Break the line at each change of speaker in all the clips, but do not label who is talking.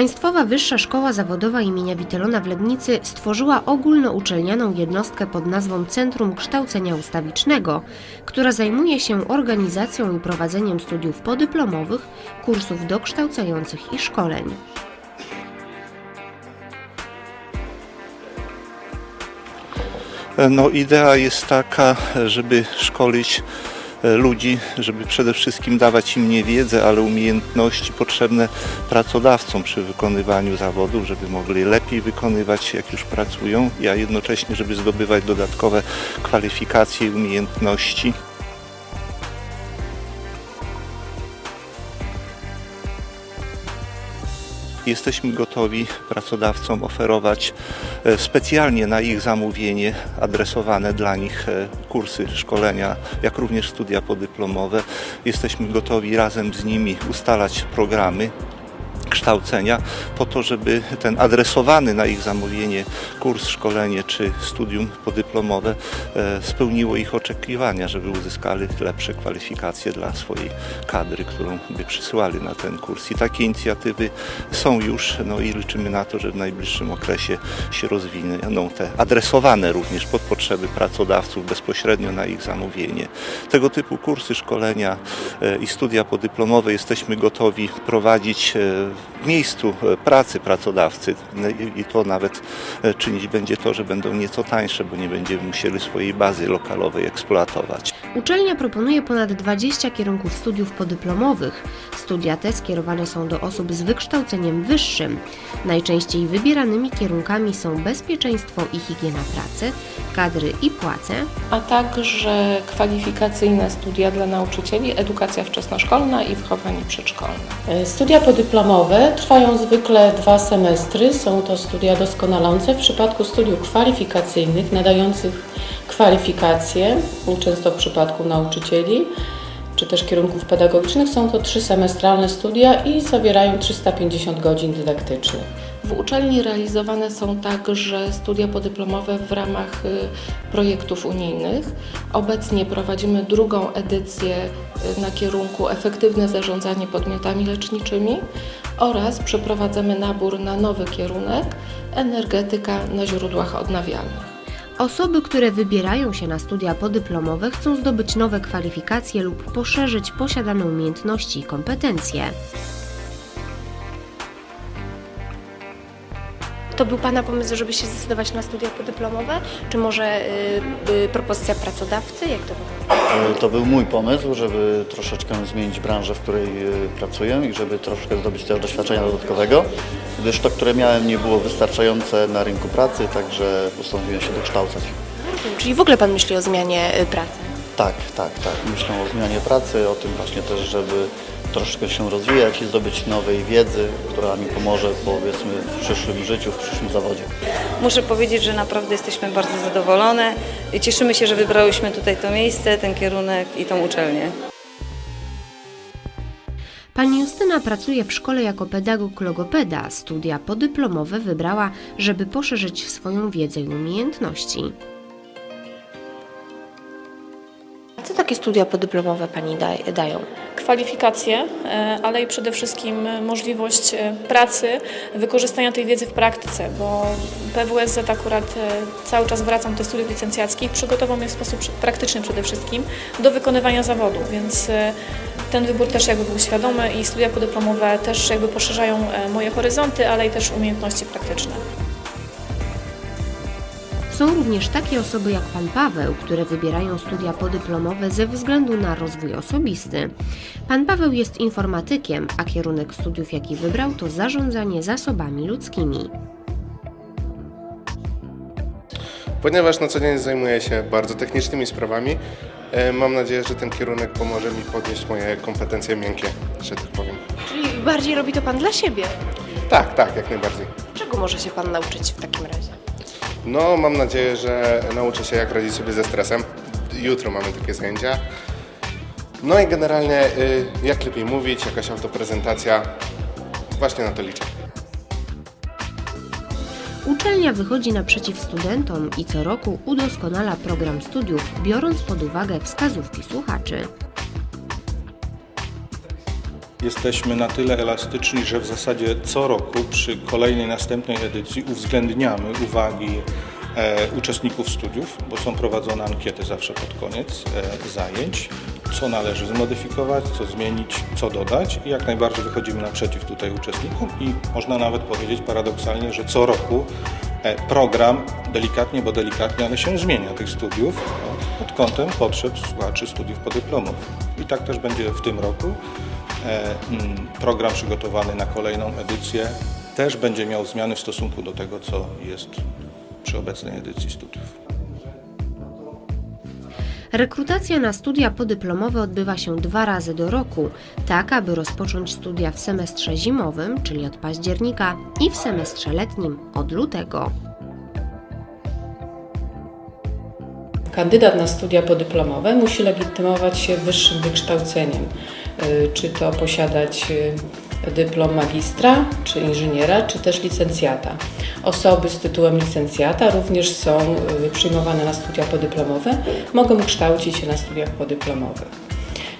Państwowa Wyższa Szkoła Zawodowa imienia Witelona w Legnicy stworzyła ogólnouczelnianą jednostkę pod nazwą Centrum Kształcenia Ustawicznego, która zajmuje się organizacją i prowadzeniem studiów podyplomowych, kursów dokształcających i szkoleń.
No, idea jest taka, żeby szkolić ludzi, żeby przede wszystkim dawać im nie wiedzę, ale umiejętności potrzebne pracodawcom przy wykonywaniu zawodów, żeby mogli lepiej wykonywać, jak już pracują, a jednocześnie, żeby zdobywać dodatkowe kwalifikacje i umiejętności. Jesteśmy gotowi pracodawcom oferować e, specjalnie na ich zamówienie adresowane dla nich e, kursy szkolenia, jak również studia podyplomowe. Jesteśmy gotowi razem z nimi ustalać programy kształcenia po to, żeby ten adresowany na ich zamówienie kurs, szkolenie czy studium podyplomowe e, spełniło ich oczekiwania, żeby uzyskali lepsze kwalifikacje dla swojej kadry, którą by przysyłali na ten kurs. I takie inicjatywy są już no i liczymy na to, że w najbliższym okresie się rozwiną te adresowane również pod potrzeby pracodawców bezpośrednio na ich zamówienie. Tego typu kursy, szkolenia e, i studia podyplomowe jesteśmy gotowi prowadzić e, miejscu e, pracy pracodawcy i to nawet e, czynić będzie to, że będą nieco tańsze, bo nie będziemy musieli swojej bazy lokalowej eksploatować.
Uczelnia proponuje ponad 20 kierunków studiów podyplomowych. Studia te skierowane są do osób z wykształceniem wyższym. Najczęściej wybieranymi kierunkami są bezpieczeństwo i higiena pracy, kadry i płace,
a także kwalifikacyjne studia dla nauczycieli, edukacja wczesnoszkolna i wychowanie przedszkolne.
E, Studia podyplomowe trwają zwykle dwa semestry. Są to studia doskonalące. W przypadku studiów kwalifikacyjnych, nadających kwalifikacje, często w przypadku nauczycieli, czy też kierunków pedagogicznych, są to trzysemestralne studia i zawierają 350 godzin dydaktycznych.
W uczelni realizowane są także studia podyplomowe w ramach y, projektów unijnych. Obecnie prowadzimy drugą edycję y, na kierunku efektywne zarządzanie podmiotami leczniczymi oraz przeprowadzamy nabór na nowy kierunek energetyka na źródłach odnawialnych.
Osoby, które wybierają się na studia podyplomowe, chcą zdobyć nowe kwalifikacje lub poszerzyć posiadane umiejętności i kompetencje.
To był Pana pomysł, żeby się zdecydować na studia podyplomowe? Czy może y, y, propozycja pracodawcy? Jak to?
E, To był mój pomysł, żeby troszeczkę zmienić branżę, w której e, pracuję i żeby troszeczkę zdobyć też doświadczenia dodatkowego, gdyż to, które miałem, nie było wystarczające na rynku pracy, także postanowiłem się dokształcać.
Czyli w ogóle Pan myśli o zmianie y, pracy?
Tak, tak, tak. Myślę o zmianie pracy, o tym właśnie też, żeby troszeczkę się rozwijać i zdobyć nowej wiedzy, która mi pomoże powiedzmy w przyszłym życiu, w przyszłym zawodzie.
Muszę powiedzieć, że naprawdę jesteśmy bardzo zadowolone. i Cieszymy się, że wybrałyśmy tutaj to miejsce, ten kierunek i tą uczelnię.
Pani Justyna pracuje w szkole jako pedagog logopeda. Studia podyplomowe wybrała, żeby poszerzyć swoją wiedzę i umiejętności.
Co takie studia podyplomowe Pani da- dają?
kwalifikacje, e, ale i przede wszystkim możliwość e, pracy, wykorzystania tej wiedzy w praktyce, bo PWSZ akurat e, cały czas wracam do studiów licencjackich, przygotował mnie w sposób praktyczny przede wszystkim do wykonywania zawodu, więc ten wybór też jakby był świadomy i studia podyplomowe też jakby poszerzają moje horyzonty, ale i też umiejętności praktyczne.
Są również takie osoby jak pan Paweł, które wybierają studia podyplomowe ze względu na rozwój osobisty. Pan Paweł jest informatykiem, a kierunek studiów, jaki wybrał, to zarządzanie zasobami ludzkimi.
Ponieważ na co dzień zajmuję się bardzo technicznymi sprawami, e, mam nadzieję, że ten kierunek pomoże mi podnieść moje kompetencje miękkie, że tak powiem.
Czyli bardziej robi to Pan dla siebie.
Tak, tak, jak najbardziej.
Czego może się Pan nauczyć w takim razie?
No, mam nadzieję, że nauczę się jak radzić sobie ze stresem. Jutro mamy takie zajęcia. No i generalnie y, jak lepiej mówić, jakaś autoprezentacja. Właśnie na to liczę.
Uczelnia wychodzi naprzeciw studentom i co roku udoskonala program studiów, biorąc pod uwagę wskazówki słuchaczy.
Jesteśmy na tyle elastyczni, że w zasadzie co roku przy kolejnej, następnej edycji uwzględniamy uwagi e, uczestników studiów, bo są prowadzone ankiety zawsze pod koniec e, zajęć, co należy zmodyfikować, co zmienić, co dodać i jak najbardziej wychodzimy naprzeciw tutaj uczestnikom i można nawet powiedzieć paradoksalnie, że co roku e, program delikatnie, bo delikatnie, ale się zmienia tych studiów e, pod kątem potrzeb słuchaczy studiów podyplomowych. I tak też będzie w tym roku. E, mm, Program przygotowany na kolejną edycję też będzie miał zmiany w stosunku do tego, co jest przy obecnej edycji studiów.
Rekrutacja na studia podyplomowe odbywa się dwa razy do roku, tak aby rozpocząć studia w semestrze zimowym, czyli od października, i w semestrze letnim od lutego.
Kandydat na studia podyplomowe musi legitymować się wyższym wykształceniem, czy to posiadać y, dyplom magistra, czy inżyniera, czy też licencjata. Osoby z tytułem licencjata również są y, przyjmowane na studia podyplomowe, mogą kształcić się na studiach podyplomowych.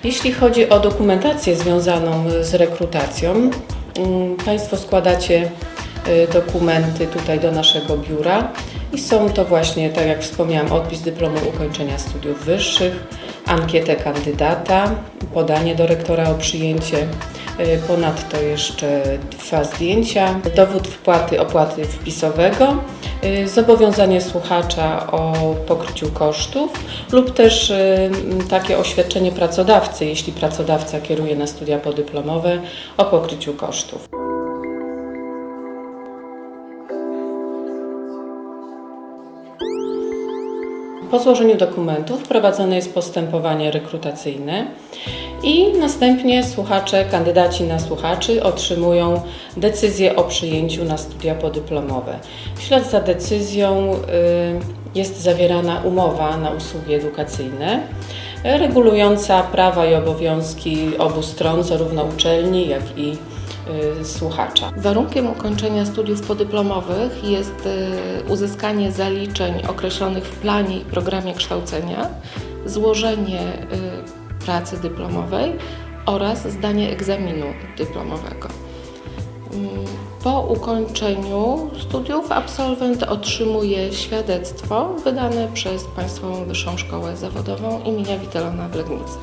Jeśli chodzi o dokumentację związaną z rekrutacją, mm, Państwo składacie y, dokumenty tutaj do naszego biura i są to właśnie, tak jak wspomniałam, odpis dyplomu ukończenia studiów wyższych, ankietę kandydata, podanie do rektora o przyjęcie, y, ponadto jeszcze dwa zdjęcia, dowód wpłaty opłaty wpisowego, y, zobowiązanie słuchacza o pokryciu kosztów lub też m, takie oświadczenie pracodawcy, jeśli pracodawca kieruje na studia podyplomowe, o pokryciu kosztów. Po złożeniu dokumentów prowadzone jest postępowanie rekrutacyjne i następnie słuchacze, kandydaci na słuchaczy otrzymują decyzję o przyjęciu na studia podyplomowe. W ślad za decyzją y, jest zawierana umowa na usługi edukacyjne regulująca prawa i obowiązki obu stron, zarówno uczelni, jak i słuchacza.
Warunkiem ukończenia studiów podyplomowych jest y, uzyskanie zaliczeń określonych w planie i programie kształcenia, złożenie y, pracy dyplomowej oraz zdanie egzaminu dyplomowego. Mm, Po ukończeniu studiów absolwent otrzymuje świadectwo wydane przez Państwową Wyższą Szkołę Zawodową imienia Witelona w Legnicy.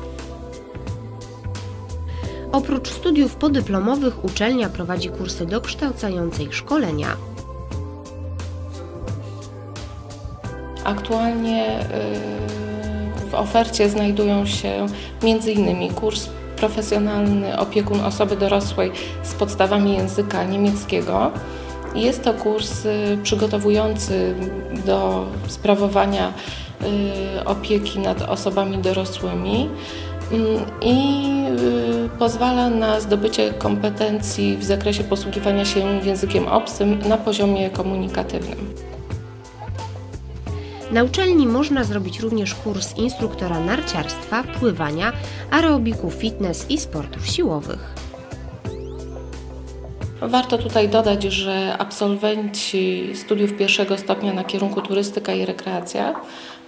Oprócz studiów podyplomowych uczelnia prowadzi kursy dokształcające i szkolenia.
Aktualnie y, w ofercie znajdują się m.in. kurs profesjonalny opiekun osoby dorosłej z podstawami języka niemieckiego. Jest to kurs y, przygotowujący do sprawowania y, opieki nad osobami dorosłymi i y, pozwala na zdobycie kompetencji w zakresie posługiwania się językiem obcym na poziomie komunikatywnym.
Na uczelni można zrobić również kurs instruktora narciarstwa, pływania, aerobiku, fitness i sportów siłowych.
Warto tutaj dodać, że absolwenci studiów pierwszego stopnia na kierunku turystyka i rekreacja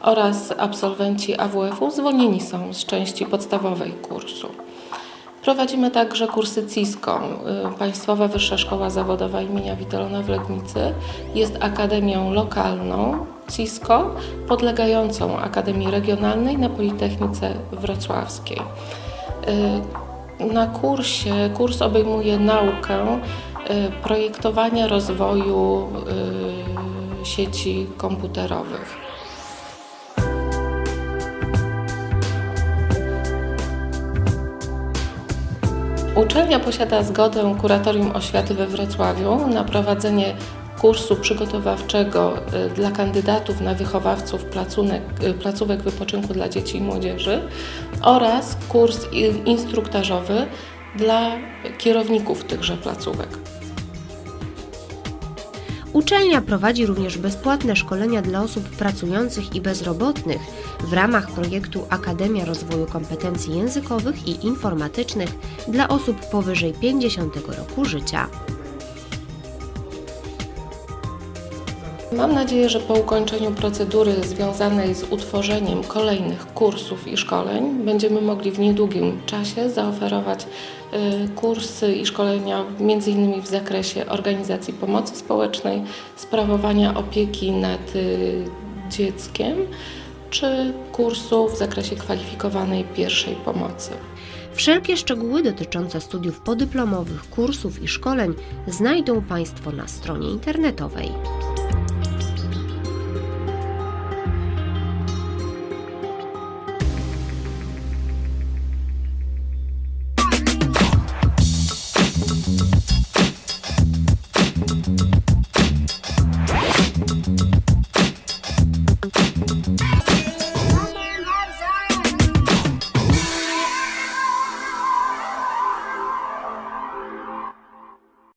oraz absolwenci AWF-u zwolnieni są z części podstawowej kursu. Prowadzimy także kursy CISKO. Y, Państwowa Wyższa Szkoła Zawodowa imienia Witelona w Legnicy jest akademią lokalną CISKO, podlegającą Akademii Regionalnej na Politechnice Wrocławskiej. Y, Na kursie, kurs obejmuje naukę y, projektowania rozwoju sieci komputerowych. Uczelnia posiada zgodę Kuratorium Oświaty we Wrocławiu na prowadzenie kursu przygotowawczego y, dla kandydatów na wychowawców placunek, y, placówek wypoczynku dla dzieci i młodzieży oraz kurs instruktażowy dla kierowników tychże placówek.
Uczelnia prowadzi również bezpłatne szkolenia dla osób pracujących i bezrobotnych w ramach projektu Akademia Rozwoju Kompetencji Językowych i Informatycznych dla osób powyżej 50 roku życia.
Mam nadzieję, że po ukończeniu procedury związanej z utworzeniem kolejnych kursów i szkoleń będziemy mogli w niedługim czasie zaoferować y, kursy i szkolenia m.in. w zakresie organizacji pomocy społecznej, sprawowania opieki nad y, dzieckiem czy kursu w zakresie kwalifikowanej pierwszej pomocy.
Wszelkie szczegóły dotyczące studiów podyplomowych, kursów i szkoleń znajdą Państwo na stronie internetowej.